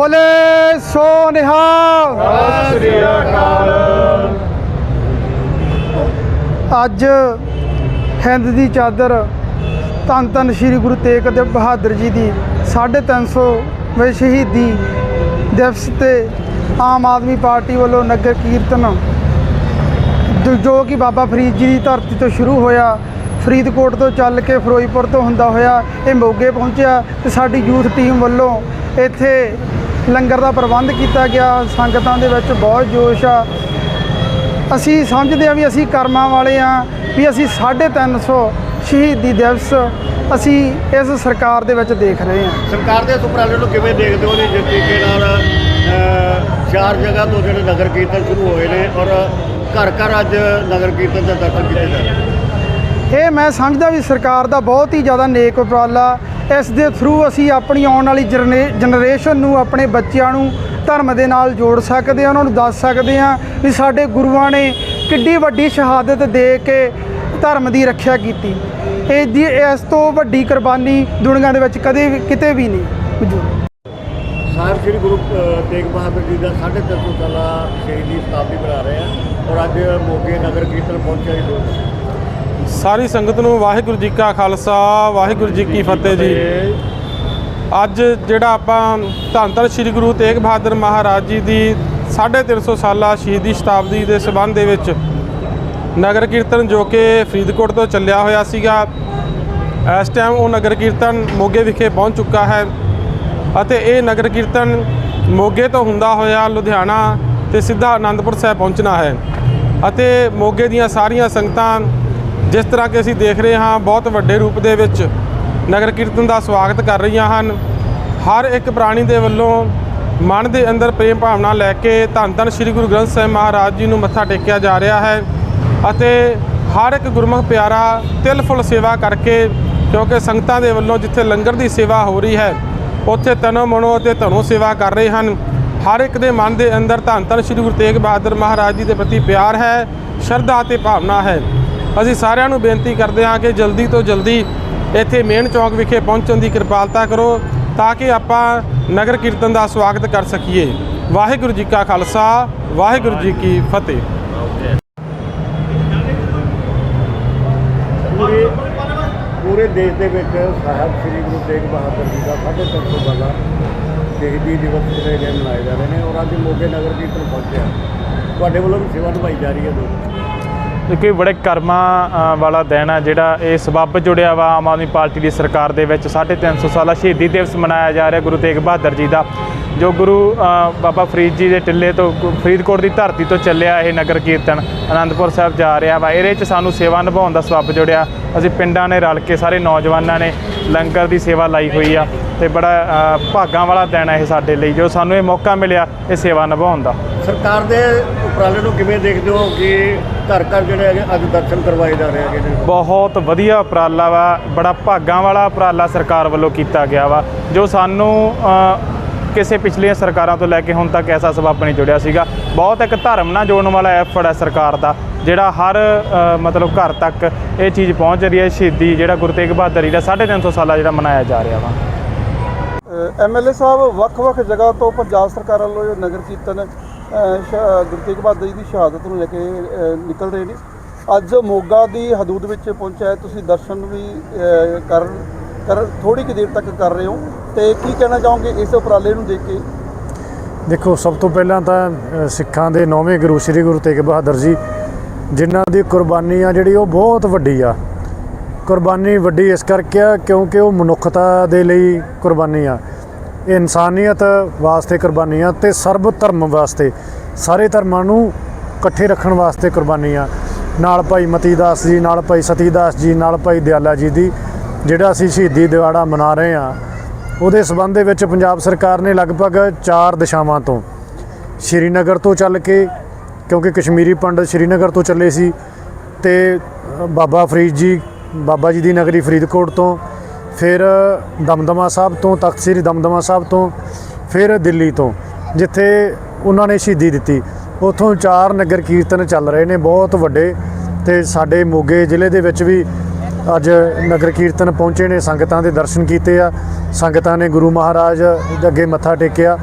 ਬੋਲੇ ਸੋ ਨਿਹਾਲ ਅੱਜ ਹਿੰਦ ਦੀ ਚਾਦਰ ਧੰਨ ਧੰਨ ਸ੍ਰੀ ਗੁਰੂ ਤੇਗ ਦੇਵ ਬਹਾਦਰ ਜੀ ਦੀ 350 ਵੇਂ ਸ਼ਹੀਦੀ ਦਿਵਸ ਤੇ ਆਮ ਆਦਮੀ ਪਾਰਟੀ ਵੱਲੋਂ ਨਗਰ ਕੀਰਤਨ ਜੋ- ਜੋ ਕਿ ਬਾਬਾ ਫਰੀਦ ਜੀ ਦੀ ਧਰਤੀ ਤੋਂ ਸ਼ੁਰੂ ਹੋਇਆ, ਫਰੀਦਕੋਟ ਤੋਂ ਚੱਲ ਕੇ ਫਿਰੋਜ਼ਪੁਰ ਤੋਂ ਹੁੰਦਾ ਹੋਇਆ, ਇਹ ਮੋਗੇ ਪਹੁੰਚਿਆ ਤੇ ਸਾਡੀ ਯੂਥ ਟੀਮ ਵੱਲੋਂ ਇੱਥੇ ਲੰਗਰ ਦਾ ਪ੍ਰਬੰਧ ਕੀਤਾ ਗਿਆ ਸੰਗਤਾਂ ਦੇ ਵਿੱਚ ਬਹੁਤ ਜੋਸ਼ ਆ। ਅਸੀਂ ਸਮਝਦੇ ਹਾਂ ਵੀ ਅਸੀਂ ਕਰਮਾਂ ਵਾਲੇ ਆ ਵੀ ਅਸੀਂ 350 ਸ਼ਹੀਦੀ ਦਿਵਸ ਅਸੀਂ ਇਸ ਸਰਕਾਰ ਦੇ ਵਿੱਚ ਦੇਖ ਰਹੇ ਹਾਂ। ਸਰਕਾਰ ਦੇ ਇਸ ਉਪਰਾਲੇ ਨੂੰ ਕਿਵੇਂ ਦੇਖਦੇ ਹੋ ਜੀ? ਜਿਸ ਤਰੀਕੇ ਨਾਲ ਚਾਰ ਜਗ੍ਹਾ ਤੋਂ ਜਿਹੜੇ ਨਗਰ ਕੀਰਤਨ ਸ਼ੁਰੂ ਹੋਏ ਨੇ ਔਰ ਘਰ ਘਰ ਅੱਜ ਨਗਰ ਕੀਰਤਨ ਦੇ ਦਰਸ਼ਨ ਕੀਤੇ ਜਾ ਰਹੇ ਇਹ ਮੈਂ ਸਮਝਦਾ ਵੀ ਸਰਕਾਰ ਦਾ ਬਹੁਤ ਹੀ ਜ਼ਿਆਦਾ ਨੇਕ ਉਪਰਾਲਾ ਇਸ ਦੇ ਥਰੂ ਅਸੀਂ ਆਪਣੀ ਆਉਣ ਵਾਲੀ ਜਰਨੇ- ਜਨਰੇਸ਼ਨ ਨੂੰ, ਆਪਣੇ ਬੱਚਿਆਂ ਨੂੰ ਧਰਮ ਦੇ ਨਾਲ ਜੋੜ ਸਕਦੇ ਹਾਂ, ਉਹਨਾਂ ਨੂੰ ਦੱਸ ਸਕਦੇ ਹਾਂ ਵੀ ਸਾਡੇ ਗੁਰੂਆਂ ਨੇ ਕਿੱਡੀ ਵੱਡੀ ਸ਼ਹਾਦਤ ਦੇ ਕੇ ਧਰਮ ਦੀ ਰੱਖਿਆ ਕੀਤੀ। ਇਹ ਦੀ ਇਸ ਤੋਂ ਵੱਡੀ ਕੁਰਬਾਨੀ ਦੁਨੀਆ ਦੇ ਵਿੱਚ ਕਦੇ ਕਿਤੇ ਵੀ ਨਹੀਂ ਮੌਜੂਦ। ਸਾਹਿਬ ਸ੍ਰੀ ਗੁਰੂ ਤੇਗ ਬਹਾਦਰ ਜੀ ਦਾ 350 ਸਾਲਾ ਸ਼ਹੀਦੀ ਸ਼ਤਾਬਦੀ ਮਨਾ ਰਹੇ ਆ ਔਰ ਅੱਜ ਮੋਗੇ ਨਗਰ ਕੀਰਤਨ ਪਹੁੰਚਿਆ ਜੀ ਲੋਕ ਸਾਰੀ ਸੰਗਤ ਨੂੰ ਵਾਹਿਗੁਰੂ ਜੀ ਕਾ ਖਾਲਸਾ, ਵਾਹਿਗੁਰੂ ਜੀ ਕੀ ਫਤਿਹ ਜੀ। ਅੱਜ ਜਿਹੜਾ ਆਪਾਂ ਧੰਨ ਧੰਨ ਸ੍ਰੀ ਗੁਰੂ ਤੇਗ ਬਹਾਦਰ ਮਹਾਰਾਜ ਜੀ ਦੀ 350 ਸਾਲਾ ਸ਼ਹੀਦੀ ਸ਼ਤਾਬਦੀ ਦੇ ਸਬੰਧ ਦੇ ਵਿੱਚ ਨਗਰ ਕੀਰਤਨ ਜੋ ਕਿ ਫਰੀਦਕੋਟ ਤੋਂ ਚੱਲਿਆ ਹੋਇਆ ਸੀਗਾ, ਇਸ ਟਾਈਮ ਉਹ ਨਗਰ ਕੀਰਤਨ ਮੋਗੇ ਵਿਖੇ ਪਹੁੰਚ ਚੁੱਕਾ ਹੈ ਅਤੇ ਇਹ ਨਗਰ ਕੀਰਤਨ ਮੋਗੇ ਤੋਂ ਹੁੰਦਾ ਹੋਇਆ ਲੁਧਿਆਣਾ ਤੇ ਸਿੱਧਾ ਆਨੰਦਪੁਰ ਸਾਹਿਬ ਪਹੁੰਚਣਾ ਹੈ। ਅਤੇ ਮੋਗੇ ਦੀਆਂ ਸਾਰੀਆਂ ਸੰਗਤਾਂ ਜਿਸ ਤਰ੍ਹਾਂ ਕਿ ਅਸੀਂ ਦੇਖ ਰਹੇ ਹਾਂ ਬਹੁਤ ਵੱਡੇ ਰੂਪ ਦੇ ਵਿੱਚ ਨਗਰ ਕੀਰਤਨ ਦਾ ਸਵਾਗਤ ਕਰ ਰਹੀਆਂ ਹਨ। ਹਰ ਇੱਕ ਪ੍ਰਾਣੀ ਦੇ ਵੱਲੋਂ ਮਨ ਦੇ ਅੰਦਰ ਪ੍ਰੇਮ ਭਾਵਨਾ ਲੈ ਕੇ ਧੰਨ ਧੰਨ ਸ੍ਰੀ ਗੁਰੂ ਗ੍ਰੰਥ ਸਾਹਿਬ ਮਹਾਰਾਜ ਜੀ ਨੂੰ ਮੱਥਾ ਟੇਕਿਆ ਜਾ ਰਿਹਾ ਹੈ ਅਤੇ ਹਰ ਇੱਕ ਗੁਰਮੁਖ ਪਿਆਰਾ ਤਿਲ ਫੁੱਲ ਸੇਵਾ ਕਰਕੇ, ਕਿਉਂਕਿ ਸੰਗਤਾਂ ਦੇ ਵੱਲੋਂ ਜਿੱਥੇ ਲੰਗਰ ਦੀ ਸੇਵਾ ਹੋ ਰਹੀ ਹੈ, ਉੱਥੇ ਤਨੋ ਮਨੋ ਅਤੇ ਧਨੋ ਸੇਵਾ ਕਰ ਰਹੇ ਹਨ। ਹਰ ਇੱਕ ਦੇ ਮਨ ਦੇ ਅੰਦਰ ਧੰਨ ਧੰਨ ਸ੍ਰੀ ਗੁਰੂ ਤੇਗ ਬਹਾਦਰ ਮਹਾਰਾਜ ਜੀ ਦੇ ਪ੍ਰਤੀ ਪਿਆਰ ਹੈ, ਸ਼ਰਧਾ ਅਤੇ ਭਾਵਨਾ ਹੈ। ਅਸੀਂ ਸਾਰਿਆਂ ਨੂੰ ਬੇਨਤੀ ਕਰਦੇ ਹਾਂ ਕਿ ਜਲਦੀ ਤੋਂ ਜਲਦੀ ਇੱਥੇ ਮੇਨ ਚੌਂਕ ਵਿਖੇ ਪਹੁੰਚਣ ਦੀ ਕਿਰਪਾਲਤਾ ਕਰੋ ਤਾਂ ਕਿ ਆਪਾਂ ਨਗਰ ਕੀਰਤਨ ਦਾ ਸਵਾਗਤ ਕਰ ਸਕੀਏ। ਵਾਹਿਗੁਰੂ ਜੀ ਕਾ ਖਾਲਸਾ, ਵਾਹਿਗੁਰੂ ਜੀ ਕੀ ਫਤਿਹ। ਪੂਰੇ ਪੂਰੇ ਦੇਸ਼ ਦੇ ਵਿੱਚ ਸਾਹਿਬ ਸ੍ਰੀ ਗੁਰੂ ਤੇਗ ਬਹਾਦਰ ਜੀ ਦਾ 350 ਸਾਲਾ ਸ਼ਹੀਦੀ ਦਿਵਸ ਜਿਹੜੇ ਨੇ ਮਨਾਏ ਜਾ ਰਹੇ ਨੇ ਔਰ ਅੱਜ ਮੋਗੇ ਨਗਰ ਕੀਰਤਨ ਪਹੁੰਚਿਆ। ਤੁਹਾਡੇ ਵੱਲੋਂ ਵੀ ਸੇਵਾ ਨਿਭਾਈ ਜਾ ਰਹੀ ਹੈ ਦੋਸਤੋ ਕਿਉਂਕਿ ਬੜੇ ਕਰਮਾਂ ਵਾਲਾ ਦਿਨ ਆ ਜਿਹੜਾ ਇਹ ਸਬੱਬ ਜੁੜਿਆ ਵਾ ਆਮ ਆਦਮੀ ਪਾਰਟੀ ਦੀ ਸਰਕਾਰ ਦੇ ਵਿੱਚ। 350 ਸਾਲਾ ਸ਼ਹੀਦੀ ਦਿਵਸ ਮਨਾਇਆ ਜਾ ਰਿਹਾ ਗੁਰੂ ਤੇਗ ਬਹਾਦਰ ਜੀ ਦਾ। ਜੋ ਗੁਰੂ ਬਾਬਾ ਫਰੀਦ ਜੀ ਦੇ ਟਿੱਲੇ ਤੋਂ, ਗੁ- ਫਰੀਦਕੋਟ ਦੀ ਧਰਤੀ ਤੋਂ ਚੱਲਿਆ ਇਹ ਨਗਰ ਕੀਰਤਨ ਆਨੰਦਪੁਰ ਸਾਹਿਬ ਜਾ ਰਿਹਾ ਵਾ। ਇਹਦੇ 'ਚ ਸਾਨੂੰ ਸੇਵਾ ਨਿਭਾਉਣ ਦਾ ਸਬੱਬ ਜੁੜਿਆ। ਅਸੀਂ ਪਿੰਡਾਂ ਨੇ ਰਲ ਕੇ ਸਾਰੇ ਨੌਜਵਾਨਾਂ ਨੇ ਲੰਗਰ ਦੀ ਸੇਵਾ ਲਾਈ ਹੋਈ ਆ ਤੇ ਬੜਾ ਭਾਗਾਂ ਵਾਲਾ ਦਿਨ ਹੈ ਇਹ ਸਾਡੇ ਲਈ। ਜੋ ਸਾਨੂੰ ਇਹ ਮੌਕਾ ਮਿਲਿਆ, ਇਹ ਸੇਵਾ ਨਿਭਾਉਣ ਦਾ। ਸਰਕਾਰ ਦੇ ਉਪਰਾਲੇ ਨੂੰ ਕਿਵੇਂ ਦੇਖਦੇ ਹੋ ਕਿ ਘਰ ਘਰ ਜਿਹੜੇ ਹੈਗੇ ਅੱਜ ਦਰਸ਼ਨ ਕਰਵਾਏ ਜਾ ਰਹੇ ਹੈਗੇ ਨੇ। ਬਹੁਤ ਵਧੀਆ ਉਪਰਾਲਾ ਵਾ ਬੜਾ ਭਾਗਾਂ ਵਾਲਾ ਉਪਰਾਲਾ ਸਰਕਾਰ ਵੱਲੋਂ ਕੀਤਾ ਗਿਆ ਵਾ ਜੋ ਸਾਨੂੰ ਕਿਸੇ ਪਿਛਲੀਆਂ ਸਰਕਾਰਾਂ ਤੋਂ ਲੈ ਕੇ ਹੁਣ ਤੱਕ ਐਸਾ ਸਬੱਬ ਨਹੀਂ ਜੁੜਿਆ ਸੀਗਾ। ਬਹੁਤ ਇੱਕ ਧਰਮ ਨਾਲ ਜੋੜਨ ਵਾਲਾ ਐਫਰਟ ਹੈ ਸਰਕਾਰ ਦਾ ਜਿਹੜਾ ਹਰ ਮਤਲਬ ਘਰ ਤੱਕ ਇਹ ਚੀਜ਼ ਪਹੁੰਚ ਰਹੀ ਹੈ ਸ਼ਹੀਦੀ ਜਿਹੜਾ ਗੁਰੂ ਤੇਗ ਬਹਾਦਰ ਜੀ ਦਾ 350 ਸਾਲਾ ਜਿਹੜਾ ਮਨਾਇਆ ਜਾ ਰਿਹਾ ਵਾ। ਐਮਐਲਏ ਸਾਹਿਬ ਵੱਖ-ਵੱਖ ਜਗ੍ਹਾ ਤੋਂ ਪੰਜਾਬ ਸਰਕਾਰ ਵੱਲੋਂ ਜੋ ਨਗਰ ਕੀਰਤਨ ਗੁਰੂ ਤੇਗ ਬਹਾਦਰ ਜੀ ਦੀ ਸ਼ਹਾਦਤ ਨੂੰ ਲੈ ਕੇ ਨਿਕਲ ਰਹੇ ਨੇ। ਅੱਜ ਮੋਗਾ ਦੀ ਹਦੂਦ ਵਿੱਚ ਪਹੁੰਚਿਆ ਤੁਸੀਂ ਦਰਸ਼ਨ ਵੀ ਅ, ਕਰ ਕਰ ਥੋੜੀ ਕਿ ਦੇਰ ਤੱਕ ਕਰ ਰਹੇ ਹੋ। ਤੇ ਕੀ ਕਹਿਣਾ ਚਾਹੋਗੇ ਇਸ ਉਪਰਾਲੇ ਨੂੰ ਦੇਖ ਕੇ? ਦੇਖੋ ਸਭ ਤੋਂ ਪਹਿਲਾਂ ਤਾਂ ਸਿੱਖਾਂ ਦੇ ਨੌਵੇਂ ਗੁਰੂ ਸ੍ਰੀ ਗੁਰੂ ਤੇਗ ਬਹਾਦਰ ਜੀ ਜਿਨ੍ਹਾਂ ਦੀ ਕੁਰਬਾਨੀ ਆ ਜਿਹੜੀ ਉਹ ਬਹੁਤ ਵੱਡੀ ਆ। ਕੁਰਬਾਨੀ ਵੱਡੀ ਇਸ ਕਰਕੇ ਆ ਕਿਉਂਕਿ ਉਹ ਮਨੁੱਖਤਾ ਦੇ ਲਈ ਕੁਰਬਾਨੀ ਆ। ਇਹ ਇਨਸਾਨੀਅਤ ਵਾਸਤੇ ਕੁਰਬਾਨੀ ਆ ਤੇ ਸਰਬ ਧਰਮ ਵਾਸਤੇ, ਸਾਰੇ ਧਰਮਾਂ ਨੂੰ ਇਕੱਠੇ ਰੱਖਣ ਵਾਸਤੇ ਕੁਰਬਾਨੀ ਆ ਨਾਲ ਭਾਈ ਮਤੀ ਦਾਸ ਜੀ, ਨਾਲ ਭਾਈ ਸਤੀ ਦਾਸ ਜੀ, ਨਾਲ ਭਾਈ ਦਿਆਲਾ ਜੀ ਦੀ, ਜਿਹੜਾ ਅਸੀਂ ਸ਼ਹੀਦੀ ਦਿਹਾੜਾ ਮਨਾ ਰਹੇ ਆ ਉਹਦੇ ਸਬੰਧ ਦੇ ਵਿੱਚ ਪੰਜਾਬ ਸਰਕਾਰ ਨੇ ਲਗਭਗ 4 ਦਿਸ਼ਾਵਾਂ ਤੋਂ, ਸ਼੍ਰੀਨਗਰ ਤੋਂ ਚੱਲ ਕੇ, ਕਿਉਂਕਿ ਕਸ਼ਮੀਰੀ ਪੰਡਤ ਸ਼੍ਰੀਨਗਰ ਤੋਂ ਚੱਲੇ ਸੀ, ਤੇ ਬਾਬਾ ਫਰੀਦ ਜੀ, ਬਾਬਾ ਜੀ ਦੀ ਨਗਰੀ ਫਰੀਦਕੋਟ ਤੋਂ ਫਿਰ ਦਮਦਮਾ ਸਾਹਿਬ ਤੋਂ, ਤਖਤ ਸ੍ਰੀ ਦਮਦਮਾ ਸਾਹਿਬ ਤੋਂ, ਫਿਰ ਦਿੱਲੀ ਤੋਂ, ਜਿੱਥੇ ਉਹਨਾਂ ਨੇ ਸ਼ਹੀਦੀ ਦਿੱਤੀ। ਉਥੋਂ ਚਾਰ ਨਗਰ ਕੀਰਤਨ ਚੱਲ ਰਹੇ ਨੇ, ਬਹੁਤ ਵੱਡੇ ਤੇ ਸਾਡੇ ਮੋਗੇ ਜ਼ਿਲ੍ਹੇ ਦੇ ਵਿੱਚ ਵੀ ਅੱਜ ਨਗਰ ਕੀਰਤਨ ਪਹੁੰਚੇ ਨੇ, ਸੰਗਤਾਂ ਦੇ ਦਰਸ਼ਨ ਕੀਤੇ ਆ, ਸੰਗਤਾਂ ਨੇ ਗੁਰੂ ਮਹਾਰਾਜ ਦੇ ਅੱਗੇ ਮੱਥਾ ਟੇਕਿਆ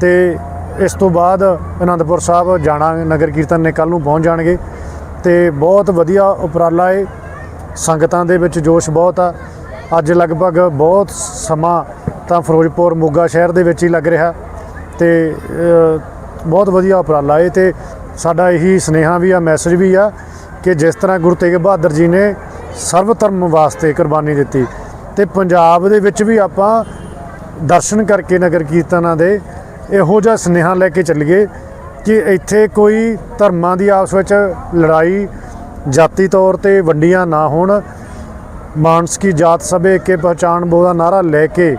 ਤੇ ਇਸ ਤੋਂ ਬਾਅਦ ਅਨੰਦਪੁਰ ਸਾਹਿਬ ਜਾਣਾ, ਨਗਰ ਕੀਰਤਨ ਨੇ ਕੱਲ ਨੂੰ ਪਹੁੰਚ ਜਾਣਗੇ ਤੇ ਬਹੁਤ ਵਧੀਆ ਉਪਰਾਲਾ ਏ। ਸੰਗਤਾਂ ਦੇ ਵਿੱਚ ਜੋਸ਼ ਬਹੁਤ ਆ। ਅੱਜ ਲਗਭਗ ਬਹੁਤ ਸਮਾਂ ਤਾਂ ਫਿਰੋਜ਼ਪੁਰ ਮੋਗਾ ਸ਼ਹਿਰ ਦੇ ਵਿੱਚ ਹੀ ਲੱਗ ਰਿਹਾ ਤੇ ਬਹੁਤ ਵਧੀਆ ਉਪਰਾਲਾ ਹੈ ਤੇ ਸਾਡਾ ਇਹੀ ਸਨੇਹਾ ਵੀ ਆ ਮੈਸੇਜ ਵੀ ਆ ਕਿ ਜਿਸ ਤਰ੍ਹਾਂ ਗੁਰੂ ਤੇਗ ਬਹਾਦਰ ਜੀ ਨੇ ਸਰਵ ਧਰਮ ਵਾਸਤੇ ਕੁਰਬਾਨੀ ਦਿੱਤੀ ਤੇ ਪੰਜਾਬ ਦੇ ਵਿੱਚ ਵੀ ਆਪਾਂ ਦਰਸ਼ਨ ਕਰਕੇ ਨਗਰ ਕੀਰਤਨਾਂ ਦੇ ਇਹੋ ਜਿਹਾ ਸੁਨੇਹਾ ਲੈ ਕੇ ਚੱਲੀਏ ਕਿ ਇੱਥੇ ਕੋਈ ਧਰਮਾਂ ਦੀ ਆਪਸ ਵਿੱਚ ਲੜਾਈ ਜਾਤੀ ਤੌਰ ਤੇ ਵੰਡੀਆਂ ਨਾ ਹੋਣ ਮਾਨਸ ਕੀ ਜਾਤ ਸਭੇ ਕੇ ਪਹਿਚਾਣ ਬੋ ਦਾ ਨਾਰਾ ਲੈ ਕੇ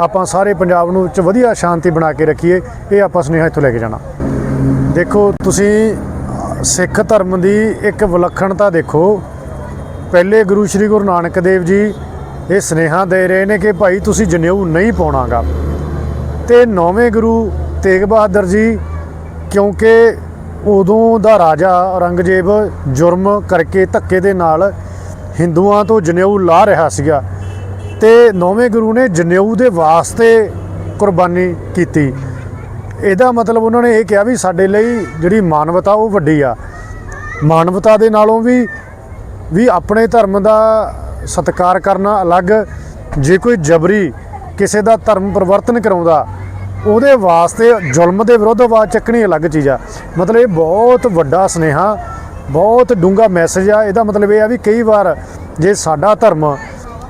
ਆਪਾਂ ਸਾਰੇ ਪੰਜਾਬ ਨੂੰ ਚ ਵਧੀਆ ਸ਼ਾਂਤੀ ਬਣਾ ਕੇ ਰੱਖੀਏ, ਇਹ ਆਪਾਂ ਸੁਨੇਹਾ ਇੱਥੋਂ ਲੈ ਕੇ ਜਾਣਾ। ਦੇਖੋ, ਤੁਸੀਂ ਸਿੱਖ ਧਰਮ ਦੀ ਇੱਕ ਵਿਲੱਖਣਤਾ ਦੇਖੋ। ਪਹਿਲੇ ਗੁਰੂ ਸ੍ਰੀ ਗੁਰੂ ਨਾਨਕ ਦੇਵ ਜੀ ਇਹ ਸੁਨੇਹਾ ਦੇ ਰਹੇ ਨੇ ਕਿ ਭਾਈ ਤੁਸੀਂ ਜਨੇਊ ਨਹੀਂ ਪਾਉਣਾਗਾ। ਤੇ ਨੌਵੇਂ ਗੁਰੂ ਤੇਗ ਬਹਾਦਰ ਜੀ, ਕਿਉਂਕਿ ਉਦੋਂ ਦਾ ਰਾਜਾ ਔਰੰਗਜ਼ੇਬ ਜੁਰਮ ਕਰਕੇ ਧੱਕੇ ਦੇ ਨਾਲ ਹਿੰਦੂਆਂ ਤੋਂ ਜਨੇਊ ਲਾ ਰਿਹਾ ਸੀਗਾ ਤੇ ਨੌਵੇਂ ਗੁਰੂ ਨੇ ਜਨੇਊ ਦੇ ਵਾਸਤੇ ਕੁਰਬਾਨੀ ਕੀਤੀ। ਇਹਦਾ ਮਤਲਬ ਉਹਨਾਂ ਨੇ ਇਹ ਕਿਹਾ ਵੀ ਸਾਡੇ ਲਈ ਜਿਹੜੀ ਮਾਨਵਤਾ ਉਹ ਵੱਡੀ ਆ। ਮਾਨਵਤਾ ਦੇ ਨਾਲੋਂ ਵੀ ਵੀ ਆਪਣੇ ਧਰਮ ਦਾ ਸਤਿਕਾਰ ਕਰਨਾ ਅਲੱਗ। ਜੇ ਕੋਈ ਜਬਰੀ ਕਿਸੇ ਦਾ ਧਰਮ ਪਰਿਵਰਤਨ ਕਰਾਉਂਦਾ, ਉਹਦੇ ਵਾਸਤੇ ਜ਼ੁਲਮ ਦੇ ਵਿਰੁੱਧ ਆਵਾਜ਼ ਚੱਕਣੀ ਅਲੱਗ ਚੀਜ਼ ਆ। ਮਤਲਬ ਇਹ ਬਹੁਤ ਵੱਡਾ ਸੁਨੇਹਾ ਬਹੁਤ ਡੂੰਘਾ ਮੈਸੇਜ ਆ। ਇਹਦਾ ਮਤਲਬ ਇਹ ਆ ਵੀ ਕਈ ਵਾਰ ਜੇ ਸਾਡਾ ਧਰਮ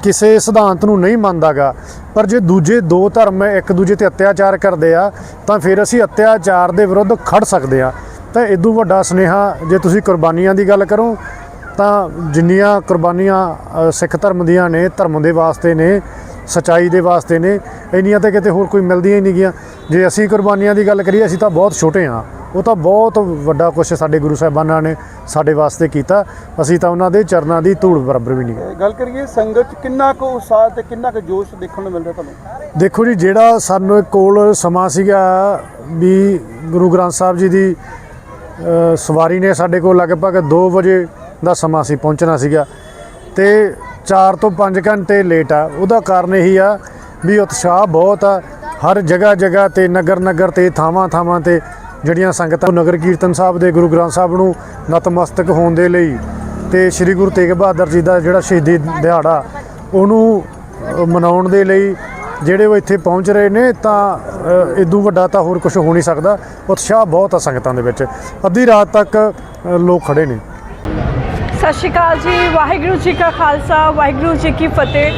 ਕਿਸੇ ਸਿਧਾਂਤ ਨੂੰ ਨਹੀਂ ਮੰਨਦਾਗਾ, ਪਰ ਜੇ ਦੂਜੇ ਦੋ ਧਰਮ ਇੱਕ ਦੂਜੇ ਤੇ ਅਤਿਆਚਾਰ ਕਰਦੇ ਆ, ਤਾਂ ਫਿਰ ਅਸੀਂ ਅਤਿਆਚਾਰ ਦੇ ਵਿਰੁੱਧ ਖੜ ਸਕਦੇ ਆ। ਤਾਂ ਇਦੋਂ ਵੱਡਾ ਸੁਨੇਹਾ, ਜੇ ਤੁਸੀਂ ਕੁਰਬਾਨੀਆਂ ਦੀ ਗੱਲ ਕਰੋ, ਤਾਂ ਜਿੰਨੀਆਂ ਕੁਰਬਾਨੀਆਂ ਸਿੱਖ ਧਰਮ ਦੀਆਂ ਨੇ, ਧਰਮ ਦੇ ਵਾਸਤੇ ਨੇ ਸਚਾਈ ਦੇ ਵਾਸਤੇ ਨੇ ਇੰਨੀਆਂ ਤਾਂ ਕਿਤੇ ਹੋਰ ਕੋਈ ਮਿਲਦੀਆਂ ਹੀ ਨਹੀਂ ਗੀਆਂ ਜੇ ਅਸੀਂ ਕੁਰਬਾਨੀਆਂ ਦੀ ਗੱਲ ਕਰੀਏ ਅਸੀਂ ਤਾਂ ਬਹੁਤ ਛੋਟੇ ਹਾਂ। ਉਹ ਤਾਂ ਬਹੁਤ ਵੱਡਾ ਕੁਛ ਸਾਡੇ ਗੁਰੂ ਸਾਹਿਬਾਨਾਂ ਨੇ ਸਾਡੇ ਵਾਸਤੇ ਕੀਤਾ। ਅਸੀਂ ਤਾਂ ਉਹਨਾਂ ਦੇ ਚਰਨਾਂ ਦੀ ਧੂੜ ਬਰਾਬਰ ਵੀ ਨਹੀਂ ਗੱਲ ਕਰੀਏ ਸੰਗਤ 'ਚ ਕਿੰਨਾ ਕੁ ਉਤਸ਼ਾਹ ਤੇ ਕਿੰਨਾ ਕੁ ਜੋਸ਼ ਦੇਖਣ ਨੂੰ ਮਿਲ ਰਿਹਾ ਤੁਹਾਨੂੰ? ਦੇਖੋ ਜੀ ਜਿਹੜਾ ਸਾਨੂੰ ਕੋਲ ਸਮਾਂ ਸੀਗਾ ਵੀ ਗੁਰੂ ਗ੍ਰੰਥ ਸਾਹਿਬ ਜੀ ਦੀ ਸਵਾਰੀ ਨੇ ਸਾਡੇ ਕੋਲ ਲਗਭਗ 2 ਵਜੇ ਦਾ ਸਮਾਂ ਸੀ ਪਹੁੰਚਣਾ ਸੀਗਾ। ਤੇ 4 ਤੋਂ 5 ਘੰਟੇ ਲੇਟ ਆ। ਉਹਦਾ ਕਾਰਨ ਇਹੀ ਆ ਵੀ ਉਤਸ਼ਾਹ ਬਹੁਤ ਆ। ਹਰ ਜਗ੍ਹਾ ਜਗ੍ਹਾ ਤੇ ਨਗਰ ਨਗਰ ਤੇ ਥਾਵਾਂ ਥਾਵਾਂ ਤੇ ਜਿਹੜੀਆਂ ਸੰਗਤਾਂ ਨਗਰ ਕੀਰਤਨ ਸਾਹਿਬ ਦੇ ਗੁਰੂ ਗ੍ਰੰਥ ਸਾਹਿਬ ਨੂੰ ਨਤਮਸਤਕ ਹੋਣ ਦੇ ਲਈ ਤੇ ਸ੍ਰੀ ਗੁਰੂ ਤੇਗ ਬਹਾਦਰ ਜੀ ਦਾ ਜਿਹੜਾ ਸ਼ਹੀਦੀ ਦਿਹਾੜਾ ਉਹਨੂੰ ਮਨਾਉਣ ਦੇ ਲਈ ਜਿਹੜੇ ਉਹ ਇੱਥੇ ਪਹੁੰਚ ਰਹੇ ਨੇ ਤਾਂ ਅ, ਇਦੋਂ ਵੱਡਾ ਤਾਂ ਹੋਰ ਕੁਝ ਹੋ ਨਹੀਂ ਸਕਦਾ। ਉਤਸ਼ਾਹ ਬਹੁਤ ਆ ਸੰਗਤਾਂ ਦੇ ਵਿੱਚ। ਅੱਧੀ ਰਾਤ ਤੱਕ ਲੋਕ ਖੜੇ ਨੇ। ਸਤਿ ਸ਼੍ਰੀ ਅਕਾਲ ਜੀ। ਵਾਹਿਗੁਰੂ ਜੀ ਕਾ ਖਾਲਸਾ ਵਾਹਿਗੁਰੂ ਜੀ ਕੀ ਫਤਿਹ।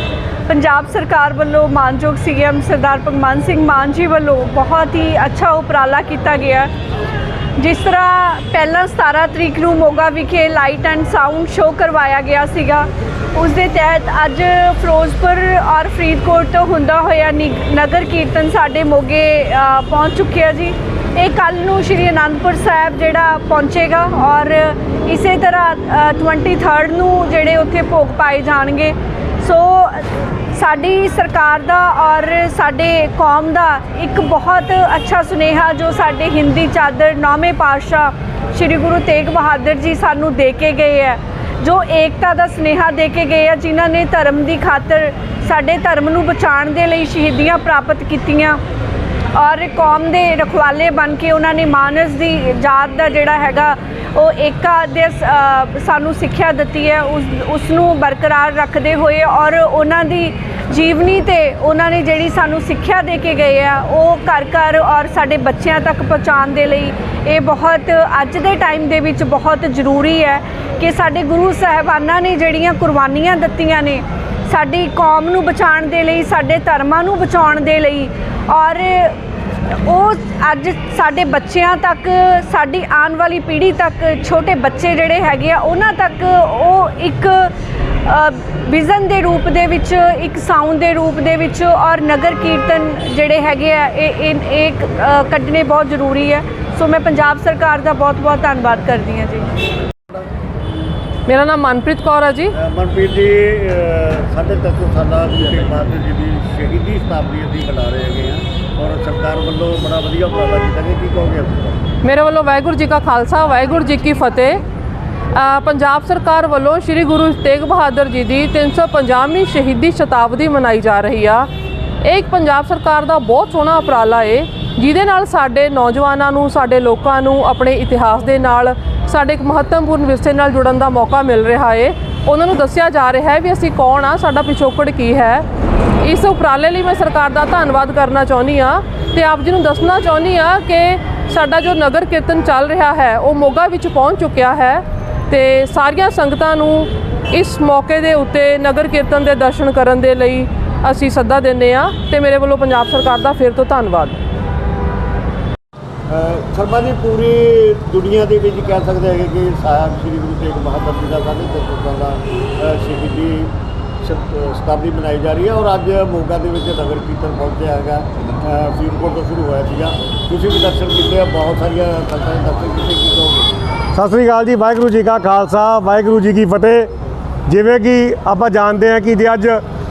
ਪੰਜਾਬ ਸਰਕਾਰ ਵੱਲੋਂ ਮਾਨਯੋਗ ਸੀਐਮ ਸਰਦਾਰ ਭਗਵੰਤ ਸਿੰਘ ਮਾਨ ਜੀ ਵੱਲੋਂ ਬਹੁਤ ਹੀ ਅੱਛਾ ਉਪਰਾਲਾ ਕੀਤਾ ਗਿਆ। ਜਿਸ ਤਰ੍ਹਾਂ ਪਹਿਲਾਂ 17 ਤਰੀਕ ਨੂੰ ਮੋਗਾ ਵਿਖੇ ਲਾਈਟ ਐਂਡ ਸਾਊਂਡ ਸ਼ੋਅ ਕਰਵਾਇਆ ਗਿਆ ਸੀਗਾ। ਉਸ ਦੇ ਤਹਿਤ ਅੱਜ ਫਿਰੋਜ਼ਪੁਰ ਔਰ ਫਰੀਦਕੋਟ ਤੋਂ ਹੁੰਦਾ ਹੋਇਆ ਨਿ- ਨਗਰ ਕੀਰਤਨ ਸਾਡੇ ਮੋਗੇ ਅ, ਪਹੁੰਚ ਚੁੱਕਿਆ ਜੀ। ਇਹ ਕੱਲ ਨੂੰ ਸ਼੍ਰੀ ਅਨੰਦਪੁਰ ਸਾਹਿਬ ਜਿਹੜਾ ਪਹੁੰਚੇਗਾ ਔਰ ਇਸੇ ਤਰ੍ਹਾਂ ਅ, 23rd ਨੂੰ ਜਿਹੜੇ ਉੱਥੇ ਭੋਗ ਪਾਏ ਜਾਣਗੇ। ਸੋ ਸਾਡੀ ਸਰਕਾਰ ਦਾ ਔਰ ਸਾਡੇ ਕੌਮ ਦਾ ਇੱਕ ਬਹੁਤ ਅੱਛਾ ਸੁਨੇਹਾ ਜੋ ਸਾਡੇ ਹਿੰਦੀ ਚਾਦਰ ਨੌਵੇਂ ਪਾਤਸ਼ਾਹ ਸ੍ਰੀ ਗੁਰੂ ਤੇਗ ਬਹਾਦਰ ਜੀ ਸਾਨੂੰ ਦੇ ਕੇ ਗਏ ਹੈ ਜੋ ਏਕਤਾ ਦਾ ਸੁਨੇਹਾ ਦੇ ਕੇ ਗਏ ਆ ਜਿਨ੍ਹਾਂ ਨੇ ਧਰਮ ਦੀ ਖਾਤਰ ਸਾਡੇ ਧਰਮ ਨੂੰ ਬਚਾਉਣ ਦੇ ਲਈ ਸ਼ਹੀਦੀਆਂ ਪ੍ਰਾਪਤ ਕੀਤੀਆਂ। ਔਰ ਕੌਮ ਦੇ ਰਖਵਾਲੇ ਬਣ ਕੇ ਉਹਨਾਂ ਨੇ ਮਾਨਸ ਦੀ ਜਾਤ ਦਾ ਜਿਹੜਾ ਹੈਗਾ, ਉਹ ਏਕਾ ਦੇ ਸਾਨੂੰ ਸਿੱਖਿਆ ਦਿੱਤੀ ਹੈ। ਉਸ ਉਸ ਨੂੰ ਬਰਕਰਾਰ ਰੱਖਦੇ ਹੋਏ ਔਰ ਉਹਨਾਂ ਦੀ ਜੀਵਨੀ ਤੇ ਉਹਨਾਂ ਨੇ ਜਿਹੜੀ ਸਾਨੂੰ ਸਿੱਖਿਆ ਦੇ ਕੇ ਗਏ ਆ, ਉਹ ਘਰ ਘਰ ਔਰ ਸਾਡੇ ਬੱਚਿਆਂ ਤੱਕ ਪਹੁੰਚਾਉਣ ਦੇ ਲਈ ਇਹ ਬਹੁਤ, ਅੱਜ ਦੇ ਟਾਈਮ ਦੇ ਵਿੱਚ ਬਹੁਤ ਜ਼ਰੂਰੀ ਹੈ ਕਿ ਸਾਡੇ ਗੁਰੂ ਸਾਹਿਬਾਨਾਂ ਨੇ ਜਿਹੜੀਆਂ ਕੁਰਬਾਨੀਆਂ ਦਿੱਤੀਆਂ ਨੇ ਸਾਡੀ ਕੌਮ ਨੂੰ ਬਚਾਉਣ ਦੇ ਲਈ, ਸਾਡੇ ਧਰਮਾਂ ਨੂੰ ਬਚਾਉਣ ਦੇ ਲਈ ਔਰ ਉਹ ਅੱਜ ਸਾਡੇ ਬੱਚਿਆਂ ਤੱਕ, ਸਾਡੀ ਆਉਣ ਵਾਲੀ ਪੀੜ੍ਹੀ ਤੱਕ, ਛੋਟੇ ਬੱਚੇ ਜਿਹੜੇ ਹੈਗੇ ਆ, ਉਹਨਾਂ ਤੱਕ ਉਹ ਇੱਕ ਵਿਜ਼ਨ ਦੇ ਰੂਪ ਦੇ ਵਿੱਚ, ਇੱਕ ਸਾਊਂਡ ਦੇ ਰੂਪ ਦੇ ਵਿੱਚ ਔਰ ਨਗਰ ਕੀਰਤਨ ਜਿਹੜੇ ਹੈਗੇ ਆ, ਇਹ ਇਹ ਕੱਢਣੇ ਬਹੁਤ ਜ਼ਰੂਰੀ ਹੈ। ਸੋ ਮੈਂ ਪੰਜਾਬ ਸਰਕਾਰ ਦਾ ਬਹੁਤ ਬਹੁਤ ਧੰਨਵਾਦ ਕਰਦੀ ਹਾਂ ਜੀ। ਮੇਰਾ ਨਾਮ ਮਨਪ੍ਰੀਤ ਕੌਰ ਹੈ ਜੀ। ਮਨਪ੍ਰੀਤ ਜੀ ਅ, ਸਾਢੇ ਤਿੰਨ ਸੌ ਸਾਲਾ ਗੁਰੂ ਤੇਗ ਬਹਾਦਰ ਜੀ ਦੀ ਸ਼ਹੀਦੀ ਸ਼ਤਾਬਦੀ ਅਸੀਂ ਮਨਾ ਰਹੇ ਹੈਗੇ ਆ ਔਰ ਸਰਕਾਰ ਵੱਲੋਂ ਬੜਾ ਵਧੀਆ ਉਪਰਾਲਾ ਕੀਤਾ ਗਿਆ। ਕੀ ਕਹੋਗੇ ਮੇਰੇ ਵੱਲੋਂ ਵਾਹਿਗੁਰੂ ਜੀ ਕਾ ਖਾਲਸਾ ਵਾਹਿਗੁਰੂ ਜੀ ਕੀ ਫਤਿਹ। ਪੰਜਾਬ ਸਰਕਾਰ ਵੱਲੋਂ ਸ੍ਰੀ ਗੁਰੂ ਤੇਗ ਬਹਾਦਰ ਜੀ ਦੀ 350ਵੀਂ ਸ਼ਹੀਦੀ ਸ਼ਤਾਬਦੀ ਮਨਾਈ ਜਾ ਰਹੀ ਆ। ਇਹ ਇੱਕ ਪੰਜਾਬ ਸਰਕਾਰ ਦਾ ਬਹੁਤ ਸੋਹਣਾ ਉਪਰਾਲਾ ਏ। ਜਿਹਦੇ ਨਾਲ ਸਾਡੇ ਨੌਜਵਾਨਾਂ ਨੂੰ, ਸਾਡੇ ਲੋਕਾਂ ਨੂੰ ਆਪਣੇ ਇਤਿਹਾਸ ਦੇ ਨਾਲ, ਸਾਡੇ ਇੱਕ ਮਹੱਤਵਪੂਰਨ ਵਿਰਸੇ ਨਾਲ ਜੁੜਨ ਦਾ ਮੌਕਾ ਮਿਲ ਰਿਹਾ ਹੈ ਉਹਨਾਂ ਨੂੰ ਦੱਸਿਆ ਜਾ ਰਿਹਾ ਹੈ ਵੀ ਅਸੀਂ ਕੌਣ ਆ, ਸਾਡਾ ਪਿਛੋਕੜ ਕੀ ਹੈ। ਇਸ ਉਪਰਾਲੇ ਲਈ ਮੈਂ ਸਰਕਾਰ ਦਾ ਧੰਨਵਾਦ ਕਰਨਾ ਚਾਹੁੰਦੀ ਆ ਤੇ ਆਪ ਜੀ ਨੂੰ ਦੱਸਣਾ ਚਾਹੁੰਦੀ ਆ ਕਿ ਸਾਡਾ ਜੋ ਨਗਰ ਕੀਰਤਨ ਚੱਲ ਰਿਹਾ ਹੈ, ਉਹ ਮੋਗਾ ਵਿੱਚ ਪਹੁੰਚ ਚੁੱਕਿਆ ਹੈ ਤੇ ਸਾਰੀਆਂ ਸੰਗਤਾਂ ਨੂੰ ਇਸ ਮੌਕੇ ਦੇ ਉੱਤੇ ਨਗਰ ਕੀਰਤਨ ਦੇ ਦਰਸ਼ਨ ਕਰਨ ਦੇ ਲਈ ਅਸੀਂ ਸੱਦਾ ਦਿੰਦੇ ਆ ਤੇ ਮੇਰੇ ਵੱਲੋਂ ਪੰਜਾਬ ਸਰਕਾਰ ਦਾ ਫਿਰ ਤੋਂ ਧੰਨਵਾਦ। ਸ਼ਰਮਾ ਜੀ, ਪੂਰੀ ਦੁਨੀਆ ਦੇ ਵਿੱਚ ਕਹਿ ਸਕਦੇ ਹੈਗੇ ਕਿ ਸਾਹਿਬ ਸ੍ਰੀ ਗੁਰੂ ਤੇਗ ਬਹਾਦਰ ਜੀ ਦਾ ਸਾਡੇ ਤਿੰਨ ਸੌ ਸ਼ਹੀਦੀ ਸ਼ਤਾਬਦੀ ਮਨਾਈ ਜਾ ਰਹੀ ਹੈ ਔਰ ਅੱਜ ਮੋਗਾ ਦੇ ਵਿੱਚ ਨਗਰ ਕੀਰਤਨ ਪਹੁੰਚਿਆ ਹੈਗਾ। ਅਹ, ਫਰੀਦਕੋਟ ਤੋਂ ਸ਼ੁਰੂ ਹੋਇਆ ਸੀਗਾ। ਤੁਸੀਂ ਵੀ ਦਰਸ਼ਨ ਕੀਤੇ ਆ, ਬਹੁਤ ਸਾਰੀਆਂ ਸੰਗਤਾਂ ਨੇ ਦਰਸ਼ਨ ਕੀਤੇ ਕੀ ਕਹੋਗੇ ਸਤਿ ਸ੍ਰੀ ਅਕਾਲ ਜੀ, ਵਾਹਿਗੁਰੂ ਜੀ ਕਾ ਖਾਲਸਾ, ਵਾਹਿਗੁਰੂ ਜੀ ਕੀ ਫਤਿਹ। ਜਿਵੇਂ ਕਿ ਆਪਾਂ ਜਾਣਦੇ ਹਾਂ ਕਿ ਜੇ ਅੱਜ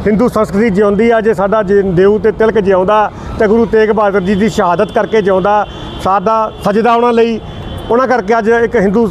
ਹਿੰਦੂ ਸੰਸਕ੍ਰਿਤੀ ਜਿਉਂਦੀ ਆ, ਜੇ ਸਾਡਾ ਜੇ ਦੇਊ ਤੇ ਤਿਲਕ ਜਿਉਂਦਾ, ਤੇ ਗੁਰੂ ਤੇਗ ਬਹਾਦਰ ਜੀ ਦੀ ਸ਼ਹਾਦਤ ਕਰਕੇ ਜਿਉਂਦਾ ਸਾਦਾ ਸਜਦਾ ਉਹਨਾਂ ਲਈ। ਉਹਨਾਂ ਕਰਕੇ ਅੱਜ ਇੱਕ ਹਿੰਦੂ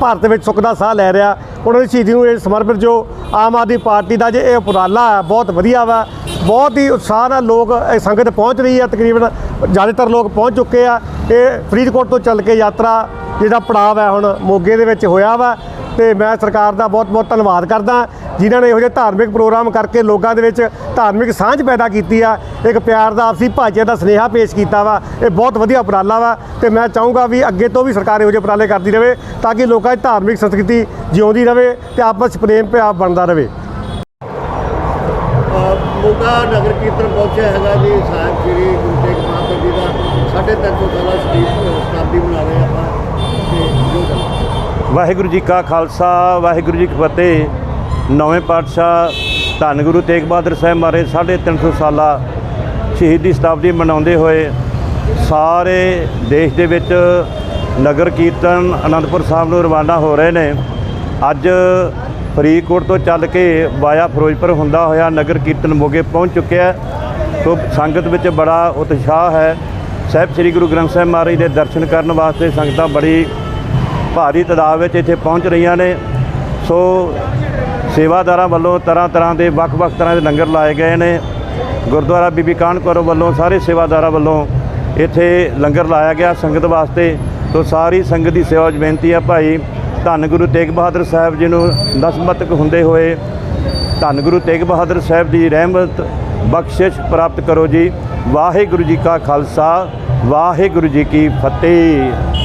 ਭਾਰਤ ਵਿੱਚ ਸੁੱਖ ਦਾ ਸਾਹ ਲੈ ਰਿਹਾ। ਉਹਨਾਂ ਦੀ ਸ਼ਹੀਦੀ ਨੂੰ ਇਹ ਸਮਰਪਿਤ ਜੋ ਆਮ ਆਦਮੀ ਪਾਰਟੀ ਦਾ ਜੇ ਇਹ ਉਪਰਾਲਾ ਹੈ, ਬਹੁਤ ਵਧੀਆ ਵਾ। ਬਹੁਤ ਹੀ ਉਤਸ਼ਾਹ ਨਾਲ ਲੋਕ ਇਹ ਸੰਗਤ ਪਹੁੰਚ ਰਹੀ ਹੈ। ਤਕਰੀਬਨ ਜ਼ਿਆਦਾਤਰ ਲੋਕ ਪਹੁੰਚ ਚੁੱਕੇ ਆ। ਇਹ ਫਰੀਦਕੋਟ ਤੋਂ ਚੱਲ ਕੇ ਯਾਤਰਾ, ਜਿਹੜਾ ਪੜਾਅ ਹੈ ਹੁਣ ਮੋਗੇ ਦੇ ਵਿੱਚ ਹੋਇਆ ਵਾ ਤੇ ਮੈਂ ਸਰਕਾਰ ਦਾ ਬਹੁਤ ਬਹੁਤ ਧੰਨਵਾਦ ਕਰਦਾ ਜਿਨ੍ਹਾਂ ਨੇ ਇਹੋ ਜਿਹੇ ਧਾਰਮਿਕ ਪ੍ਰੋਗਰਾਮ ਕਰਕੇ ਲੋਕਾਂ ਦੇ ਵਿੱਚ ਧਾਰਮਿਕ ਸਾਂਝ ਪੈਦਾ ਕੀਤੀ ਆ। ਇੱਕ ਪਿਆਰ ਦਾ ਆਪਸੀ ਭਾਈਚਾਰੇ ਦਾ ਸੁਨੇਹਾ ਪੇਸ਼ ਕੀਤਾ ਵਾ। ਇਹ ਬਹੁਤ ਵਧੀਆ ਉਪਰਾਲਾ ਵਾ ਤੇ ਮੈਂ ਚਾਹੂੰਗਾ ਵੀ ਅੱਗੇ ਤੋਂ ਵੀ ਸਰਕਾਰ ਇਹੋ ਜਿਹੇ ਉਪਰਾਲੇ ਕਰਦੀ ਰਹੇ ਤਾਂ ਕਿ ਲੋਕਾਂ ਦੀ ਧਾਰਮਿਕ ਸੰਸਕ੍ਰਿਤੀ ਜਿਉਂਦੀ ਰਹੇ ਤੇ ਆਪਸ 'ਚ ਪ੍ਰੇਮ ਪਿਆਰ ਬਣਦਾ ਰਹੇ ਮੋਗਾ ਨਗਰ ਕੀਰਤਨ ਪਹੁੰਚਿਆ ਹੈਗਾ ਜੀ, ਸਾਹਿਬ ਸ੍ਰੀ ਗੁਰੂ ਤੇਗ ਬਹਾਦਰ ਜੀ ਦਾ। ਸਾਢੇ ਤਿੰਨ ਸੌ ਸਾਲਾ ਸ਼ਹੀਦੀ ਸ਼ਤਾਬਦੀ ਮਨਾ ਰਹੇ ਆਪਾਂ ਤੇ ਜੋ ਵਾਹਿਗੁਰੂ ਜੀ ਕਾ ਖਾਲਸਾ, ਵਾਹਿਗੁਰੂ ਜੀ ਕੀ ਫਤਿਹ। ਨੌਵੇਂ ਪਾਤਸ਼ਾਹ ਧੰਨ ਗੁਰੂ ਤੇਗ ਬਹਾਦਰ ਸਾਹਿਬ ਮਾਰੇ 350 ਸਾਲਾ ਸ਼ਹੀਦੀ ਸ਼ਤਾਬਦੀ ਮਨਾਉਂਦੇ ਹੋਏ ਸਾਰੇ ਦੇਸ਼ ਦੇ ਵਿੱਚ ਨਗਰ ਕੀਰਤਨ ਅਨੰਦਪੁਰ ਸਾਹਿਬ ਨੂੰ ਰਵਾਨਾ ਹੋ ਰਹੇ ਨੇ। ਅੱਜ ਫਰੀਦਕੋਟ ਤੋਂ ਚੱਲ ਕੇ ਵਾਇਆ ਫਿਰੋਜ਼ਪੁਰ ਹੁੰਦਾ ਹੋਇਆ ਨਗਰ ਕੀਰਤਨ ਮੋਗੇ ਪਹੁੰਚ ਚੁੱਕਿਆ ਸੋ ਸੰਗਤ ਵਿੱਚ ਬੜਾ ਉਤਸ਼ਾਹ ਹੈ। ਸਾਹਿਬ ਸ੍ਰੀ ਗੁਰੂ ਗ੍ਰੰਥ ਸਾਹਿਬ ਮਹਾਰਾਜ ਦੇ ਦਰਸ਼ਨ ਕਰਨ ਵਾਸਤੇ ਸੰਗਤਾਂ ਬੜੀ ਭਾਰੀ ਤਾਦਾਦ ਵਿੱਚ ਇੱਥੇ ਪਹੁੰਚ ਰਹੀਆਂ ਨੇ। ਸੋ ਸੇਵਾਦਾਰਾਂ ਵੱਲੋਂ ਤਰ੍ਹਾਂ ਤਰ੍ਹਾਂ ਦੇ, ਵੱਖ-ਵੱਖ ਤਰ੍ਹਾਂ ਦੇ ਲੰਗਰ ਲਾਏ ਗਏ ਨੇ। ਗੁਰਦੁਆਰਾ ਬੀਬੀ ਕਾਨ ਕੌਰ ਵੱਲੋਂ ਸਾਰੇ ਸੇਵਾਦਾਰਾਂ ਵੱਲੋਂ ਇੱਥੇ ਲੰਗਰ ਲਾਇਆ ਗਿਆ ਸੰਗਤ ਵਾਸਤੇ। ਸੋ ਸਾਰੀ ਸੰਗਤ ਦੀ ਸੇਵਾ 'ਚ ਬੇਨਤੀ ਹੈ ਭਾਈ, ਧੰਨ ਗੁਰੂ ਤੇਗ ਬਹਾਦਰ ਸਾਹਿਬ ਜੀ ਨੂੰ ਨਸਮਤਕ ਹੁੰਦੇ ਹੋਏ, ਧੰਨ ਗੁਰੂ ਤੇਗ ਬਹਾਦਰ ਸਾਹਿਬ ਦੀ ਰਹਿਮਤ ਬਖਸ਼ਿਸ਼ ਪ੍ਰਾਪਤ ਕਰੋ ਜੀ। ਵਾਹਿਗੁਰੂ ਜੀ ਕਾ ਖਾਲਸਾ, ਵਾਹਿਗੁਰੂ ਜੀ ਕੀ ਫਤਿਹ।